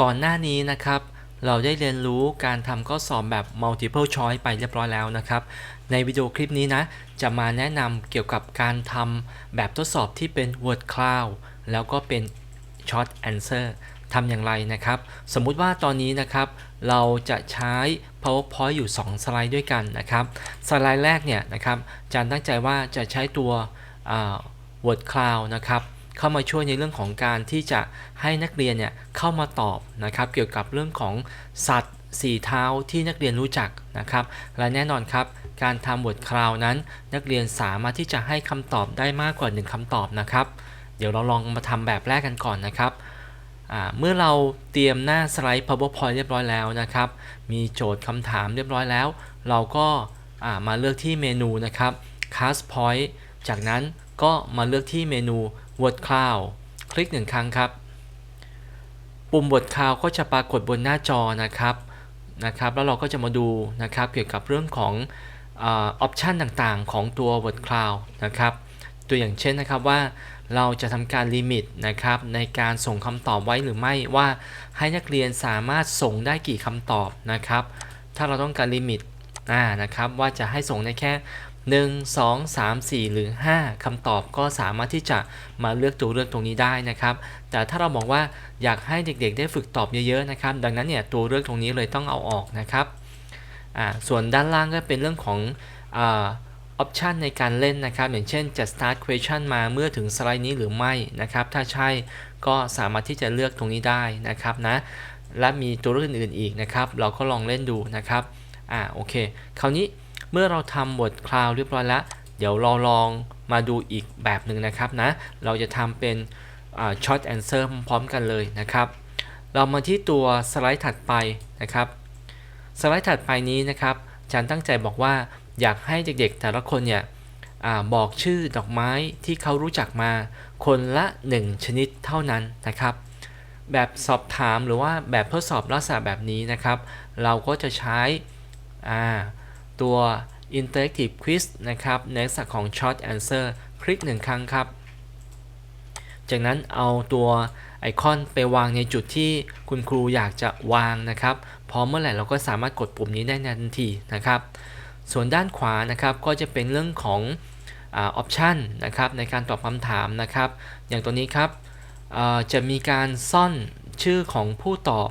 ก่อนหน้านี้นะครับ เราได้เรียนรู้การทำข้อสอบแบบ multiple choice ไปเรียบร้อยแล้วนะครับ ในวิดีโอคลิปนี้นะ จะมาแนะนำเกี่ยวกับการทำแบบทดสอบที่เป็น word cloud แล้วก็เป็น short answer ทำอย่างไรนะครับ สมมุติว่าตอนนี้นะครับ เราจะใช้ powerpoint อยู่ 2 สไลด์ด้วยกันนะครับ สไลด์แรกเนี่ยนะครับอาจารย์ตั้งใจว่าจะใช้ตัว word cloud นะครับ เข้ามาช่วยในเรื่องของการที่จะให้นักเรียนเนี่ยเข้ามาตอบนะครับ เกี่ยวกับเรื่องของสัตว์สี่เท้าที่นักเรียนรู้จักนะครับ และแน่นอนครับ การทำบทคราวนั้น นักเรียนสามารถที่จะให้คำตอบได้มากกว่า 1คำตอบนะครับ เดี๋ยวเราลองมาทำแบบแรกกันก่อนนะครับเมื่อเราเตรียมหน้าสไลด์ powerpoint เรียบร้อยแล้วนะครับ มีโจทย์คำถามเรียบร้อยแล้ว เราก็ามาเลือกที่เมนูนะครับ cast point จากนั้นก็มาเลือกที่เมนู word cloud คลิกหนึ่งครั้งครับ ปุ่ม word cloud ก็จะปรากฏบนหน้าจอนะครับนะครับ แล้วเราก็จะมาดูนะครับเกี่ยวกับเรื่องของออปชันต่างๆ ของตัว word cloud นะครับ ตัวอย่างเช่นนะครับว่าเราจะทำการลิมิตนะครับในการส่งคำตอบไว้หรือไม่ว่าให้นักเรียนสามารถส่งได้กี่คำตอบนะครับ ถ้าเราต้องการลิมิตอ่านะครับว่าจะให้ส่งได้แค่ 1 2 3 4 หรือ 5คำตอบก็สามารถที่จะมาเลือกตัวเลือกตรงนี้ได้นะครับ แต่ถ้าเราบอกว่าอยากให้เด็กๆ ได้ฝึกตอบเยอะๆนะครับ ดังนั้นเนี่ยตัวเลือกตรงนี้เลยต้องเอาออกนะครับส่วนด้านล่างก็เป็นเรื่องของออปชันในการเล่นนะครับ อย่างเช่นจะ start question มาเมื่อถึงสไลด์นี้หรือไม่นะครับ ถ้าใช่ก็สามารถที่จะเลือกตรงนี้ได้นะครับนะ และมีตัวเลือกอื่นๆอีกนะครับ เราก็ลองเล่นดูนะครับ อ่าโอเค คราวนี้ เมื่อเราทำบทคลาวเรียบร้อยแล้ว เดี๋ยวเราลองมาดูอีกแบบหนึ่งนะครับนะ เราจะทำเป็นอ่า short answer พร้อมกันเลยนะครับ เรามาที่ตัวสไลด์ถัดไปนะครับ สไลด์ถัดไปนี้นะครับอาจารย์ตั้งใจบอกว่าอยากให้เด็กๆแต่ละคนเนี่ยอบอกชื่อดอกไม้ที่เขารู้จักมา คนละ 1 ชนิดเท่านั้นนะครับ แบบสอบถามหรือว่าแบบทดสอบลักษณะแบบนี้นะครับ เราก็จะใช้ตัว interactive quiz นะครับในลักษณะของ short answer คลิกหนึ่งครั้งครับ จากนั้นเอาตัวไอคอนไปวางในจุดที่คุณครูอยากจะวางนะครับ พอเมื่อไหร่เราก็สามารถกดปุ่มนี้ได้ทันทีนะครับ ส่วนด้านขวานะครับก็จะเป็นเรื่องของออปชันนะครับในการตอบคำถามนะครับ อย่างตัวนี้ครับจะมีการซ่อนชื่อของผู้ตอบ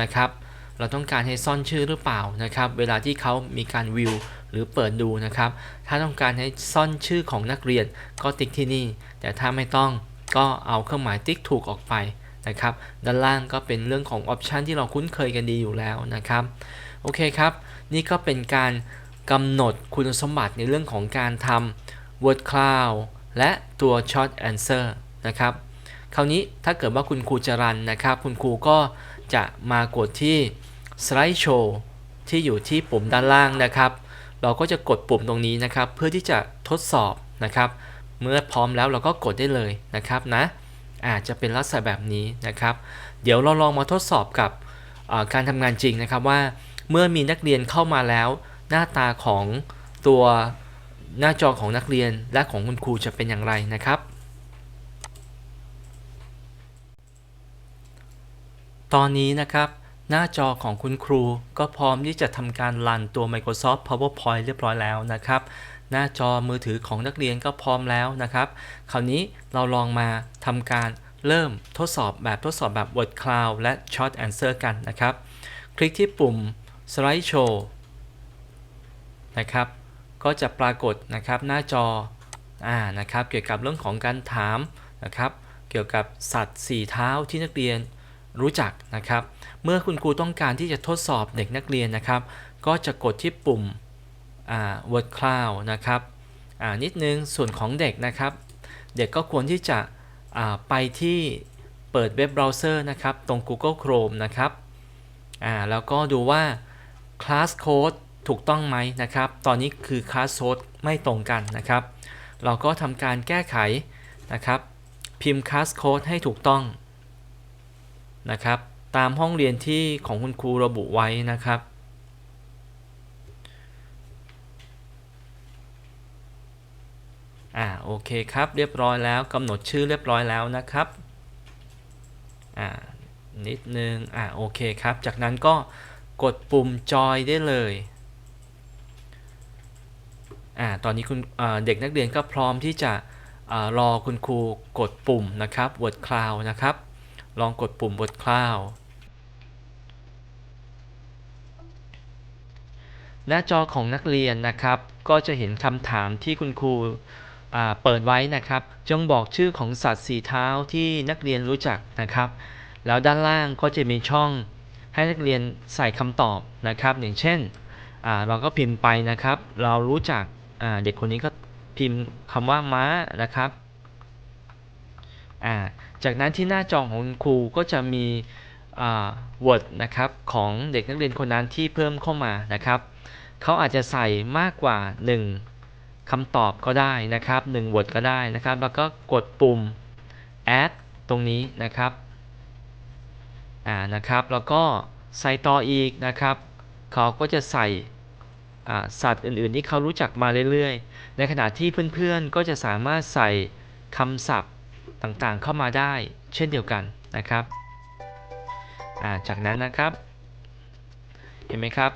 นะครับ เราต้องการให้ซ่อนชื่อหรือเปล่านะครับ เวลาที่เขามีการวิวหรือเปิดดูนะครับ ถ้าต้องการให้ซ่อนชื่อของนักเรียนก็ติ๊กที่นี่ แต่ถ้าไม่ต้องก็เอาเครื่องหมายติ๊กถูกออกไปนะครับ ด้านล่างก็เป็นเรื่องของออปชันที่เราคุ้นเคยกันดีอยู่แล้วนะครับ โอเคครับ นี่ก็เป็นการกำหนดคุณสมบัติในเรื่องของการทำ word cloud และตัว short answer นะครับ คราวนี้ถ้าเกิดว่าคุณครูจะรันนะครับ คุณครูก็จะมากดที่ slide show ที่อยู่ที่ปุ่มด้านล่างนะครับ เราก็จะกดปุ่มตรงนี้นะครับ เพื่อที่จะทดสอบนะครับ เมื่อพร้อมแล้วเราก็กดได้เลยนะครับนะ อาจจะเป็นลักษณะแบบนี้นะครับ เดี๋ยวเราลองมาทดสอบกับการทำงานจริงนะครับว่า เมื่อมีนักเรียนเข้ามาแล้ว หน้าตาของตัวหน้าจอของนักเรียนและของคุณครูจะเป็นอย่างไรนะครับ ตอนนี้นะครับ หน้าจอของคุณครูก็พร้อมที่จะทำการรันตัว Microsoft PowerPoint เรียบร้อยแล้วนะครับ หน้าจอมือถือของนักเรียนก็พร้อมแล้วนะครับ คราวนี้เราลองมาทำการเริ่มทดสอบแบบทดสอบแบบ Word Cloud และ Short Answer กันนะครับ คลิกที่ปุ่ม Slide Show นะครับ ก็จะปรากฏนะครับหน้าจออ่านะครับเกี่ยวกับเรื่องของการถามนะครับ เกี่ยวกับสัตว์สี่เท้าที่นักเรียน รู้จักนะครับ เมื่อคุณครูต้องการที่จะทดสอบเด็กนักเรียนนะครับ ก็จะกดที่ปุ่ม Word Cloud นะครับนิดนึงส่วนของเด็กนะครับ เด็กก็ควรที่จะไปที่เปิดเว็บเบราว์เซอร์นะครับ ตรง Google Chrome นะครับแล้วก็ดูว่า Class Code ถูกต้องไหมนะครับ ตอนนี้คือ Class Code ไม่ตรงกันนะครับ เราก็ทำการแก้ไขนะครับ พิมพ์ Class Code ให้ถูกต้อง นะครับ ตามห้องเรียนที่ของคุณครูระบุไว้นะครับ อ่าโอเคครับเรียบร้อยแล้วกำหนดชื่อเรียบร้อยแล้วนะครับ อ่านิดนึง อ่าโอเคครับ จากนั้นก็กดปุ่มจอยได้เลยอ่าตอนนี้คุณเด็กนักเรียนก็พร้อมที่จะอรอคุณครูกดปุ่มนะครับ word cloud นะครับ ลองกดปุ่ม word cloud หน้าจอของนักเรียนนะครับ ก็จะเห็นคำถามที่คุณครูเปิดไว้นะครับ จงบอกชื่อของสัตว์สีเท้าที่นักเรียนรู้จักนะครับ แล้วด้านล่างก็จะมีช่องให้นักเรียนใส่คำตอบนะครับ อย่างเช่นเราก็พิมพ์ไปนะครับ เรารู้จักเด็กคนนี้ก็พิมพ์คำว่าม้านะครับ จากนั้นที่หน้าจอของคุณครูก็จะมี word นะครับของเด็กนักเรียนคนนั้นที่เพิ่มเข้ามานะครับ เขาอาจจะใส่มากกว่า 1คำตอบก็ได้นะครับ1 word ก็ได้นะครับ แล้วก็กดปุ่ม add ตรงนี้นะครับอ่านะครับ แล้วก็ใส่ต่ออีกนะครับ เขาก็จะใส่สัตว์อื่นๆที่เขารู้จักมาเรื่อยๆ ในขณะที่เพื่อนๆก็จะสามารถใส่คำศัพท์ ต่างๆเข้ามาได้เช่นเดียวกันนะครับาจากนั้นนะครับ เห็นไหมครับ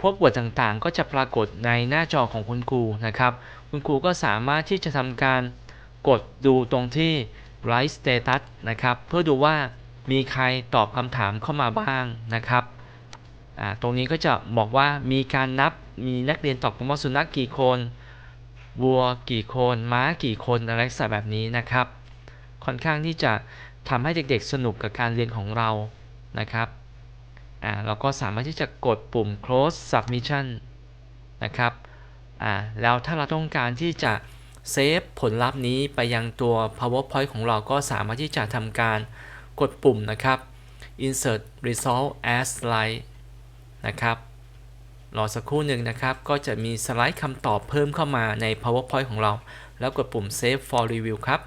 พวกบทต่างๆ ก็จะปรากฏในหน้าจอของคุณครูนะครับ คุณครูก็สามารถที่จะทำการกดดูตรงที่ write status นะครับ เพื่อดูว่ามีใครตอบคำถามเข้ามาบ้างนะครับ ตรงนี้ก็จะบอกว่ามีการนับมีนักเรียนตอบคำว่าสุนัขกี่คน วัวกี่คนม้ากี่คนอะไรลักแบบนี้นะครับ ค่อนข้างที่จะทำให้เด็กๆสนุกกับการเรียนของเรานะครับอ่าเราก็สามารถที่จะกดปุ่ม close submission นะครับอ่าแล้วถ้าเราต้องการที่จะเซฟผลลัพธ์นี้ไปยังตัว powerpoint ของเราก็สามารถที่จะทำการกดปุ่มนะครับ insert result as slide นะครับ รอสักครู่หนึ่งนะครับ ก็จะมีสไลด์คำตอบเพิ่มเข้ามาใน powerpoint ของเรา แล้วกดปุ่ม save for review ครับ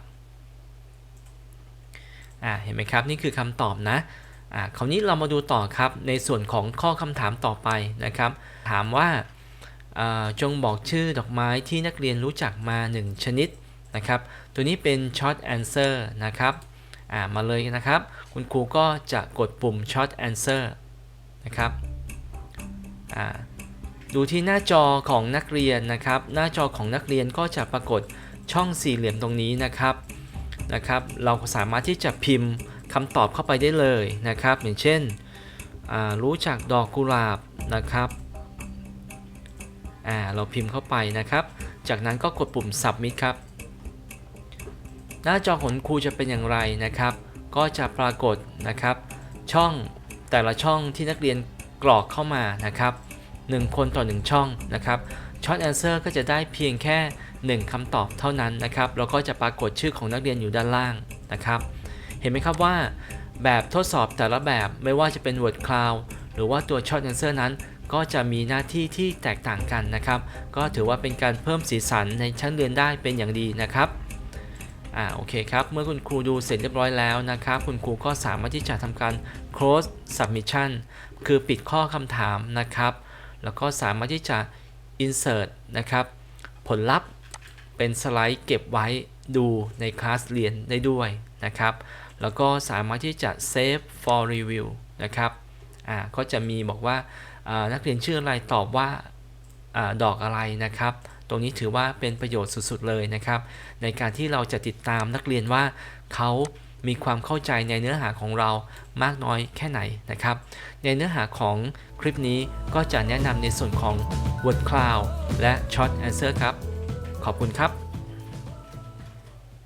อ่าเห็นไหมครับ นี่คือคำตอบนะอ่าคราวนี้เรามาดูต่อครับ ในส่วนของข้อคำถามต่อไปนะครับ ถามว่าจงบอกชื่อดอกไม้ที่นักเรียนรู้จักมา 1 ชนิดนะครับ ตัวนี้เป็น short answer นะครับมาเลยนะครับ คุณครูก็จะกดปุ่ม short answer นะครับ ดูที่หน้าจอของนักเรียนนะครับ หน้าจอของนักเรียนก็จะปรากฏช่องสี่เหลี่ยมตรงนี้นะครับนะครับ เราสามารถที่จะพิมพ์คำตอบเข้าไปได้เลยนะครับ อย่างเช่นรู้จักดอกกุหลาบนะครับเราพิมพ์เข้าไปนะครับ จากนั้นก็กดปุ่ม submit ครับ หน้าจอของครูจะเป็นอย่างไรนะครับ ก็จะปรากฏนะครับ ช่องแต่ละช่องที่นักเรียนกรอกเข้ามานะครับ 1 คนต่อ 1 ช่องนะครับ short answer ก็จะได้เพียงแค่ 1คำตอบเท่านั้นนะครับแล้วก็จะปรากฏชื่อของนักเรียนอยู่ด้านล่างนะครับ เห็นไหมครับว่า แบบทดสอบแต่ละแบบไม่ว่าจะเป็น Word Cloud หรือว่าตัว Short Answer นั้น ก็จะมีหน้าที่ที่แตกต่างกันนะครับ ก็ถือว่าเป็นการเพิ่มสีสันในชั้นเรียนได้เป็นอย่างดีนะครับอ่าโอเคครับ เมื่อคุณครูดูเสร็จเรียบร้อยแล้วนะครับ คุณครูก็สามารถที่จะทำการ close submission คือปิดข้อคำถามนะครับ แล้วก็สามารถที่จะ insert นะครับ ผลลัพธ์เป็นสไลด์เก็บไว้ดูในคลาสเรียนได้ด้วยนะครับ แล้วก็สามารถที่จะ save for review นะครับอ่าก็จะมีบอกว่านักเรียนชื่ออะไรตอบว่าอาดอกอะไรนะครับ ตรงนี้ถือว่าเป็นประโยชน์สุดๆเลยนะครับ ในการที่เราจะติดตามนักเรียนว่าเขา มีความเข้าใจในเนื้อหาของเรามากน้อยแค่ไหนนะครับ ในเนื้อหาของคลิปนี้ก็จะแนะนำในส่วนของ word cloud และ short answer ครับ ขอบคุณครับ